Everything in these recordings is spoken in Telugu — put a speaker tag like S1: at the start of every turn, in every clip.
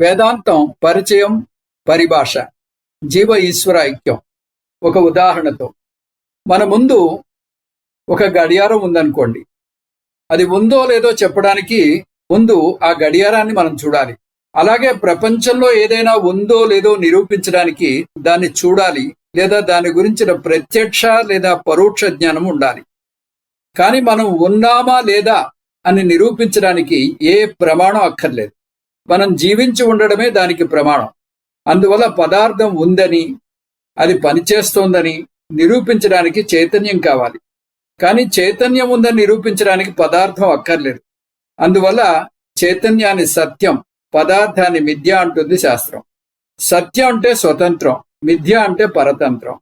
S1: వేదాంతం పరిచయం పరిభాష జీవ ఈశ్వర ఐక్యం ఒక ఉదాహరణతో మన ముందు ఒక గడియారం ఉందనుకోండి. అది ఉందో లేదో చెప్పడానికి ముందు ఆ గడియారాన్ని మనం చూడాలి. అలాగే ప్రపంచంలో ఏదైనా ఉందో లేదో నిరూపించడానికి దాన్ని చూడాలి లేదా దాని గురించిన ప్రత్యక్ష లేదా పరోక్ష జ్ఞానం ఉండాలి. కానీ మనం ఉన్నామా లేదా అని నిరూపించడానికి ఏ ప్రమాణం అక్కర్లేదు. మనం జీవించి ఉండడమే దానికి ప్రమాణం. అందువల్ల పదార్థం ఉందని అది పనిచేస్తోందని నిరూపించడానికి చైతన్యం కావాలి. కానీ చైతన్యం ఉందని నిరూపించడానికి పదార్థం అక్కర్లేదు. అందువల్ల చైతన్యాన్ని సత్యం పదార్థాన్ని మిథ్య అంటుంది శాస్త్రం. సత్యం అంటే స్వతంత్రం మిథ్య అంటే పరతంత్రం.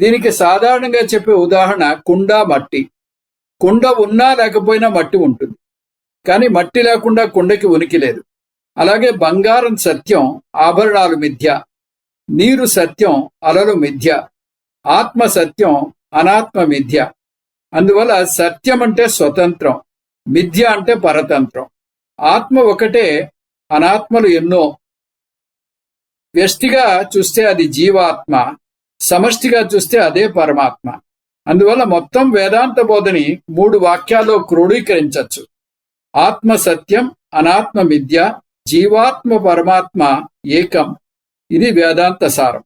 S1: దీనికి సాధారణంగా చెప్పే ఉదాహరణ కుండ మట్టి. కుండ ఉన్నా లేకపోయినా మట్టి ఉంటుంది. కానీ మట్టి లేకుండా కుండకి ఉనికి లేదు. అలాగే బంగారం సత్యం ఆభరణాలు మిథ్య నీరు సత్యం అలలు మిథ్య ఆత్మ సత్యం అనాత్మ మిథ్య. అందువల్ల సత్యం అంటే స్వతంత్రం మిథ్య అంటే పరతంత్రం. ఆత్మ ఒకటే అనాత్మలు ఎన్నో. వ్యష్టిగా చూస్తే అది జీవాత్మ సమష్టిగా చూస్తే అదే పరమాత్మ. అందువల్ల మొత్తం వేదాంత బోధని మూడు వాక్యాల్లో క్రోడీకరించవచ్చు ఆత్మ సత్యం అనాత్మ మిథ్య జీవాత్మ పరమాత్మ ఏకం. ఇది వేదాంత సారం.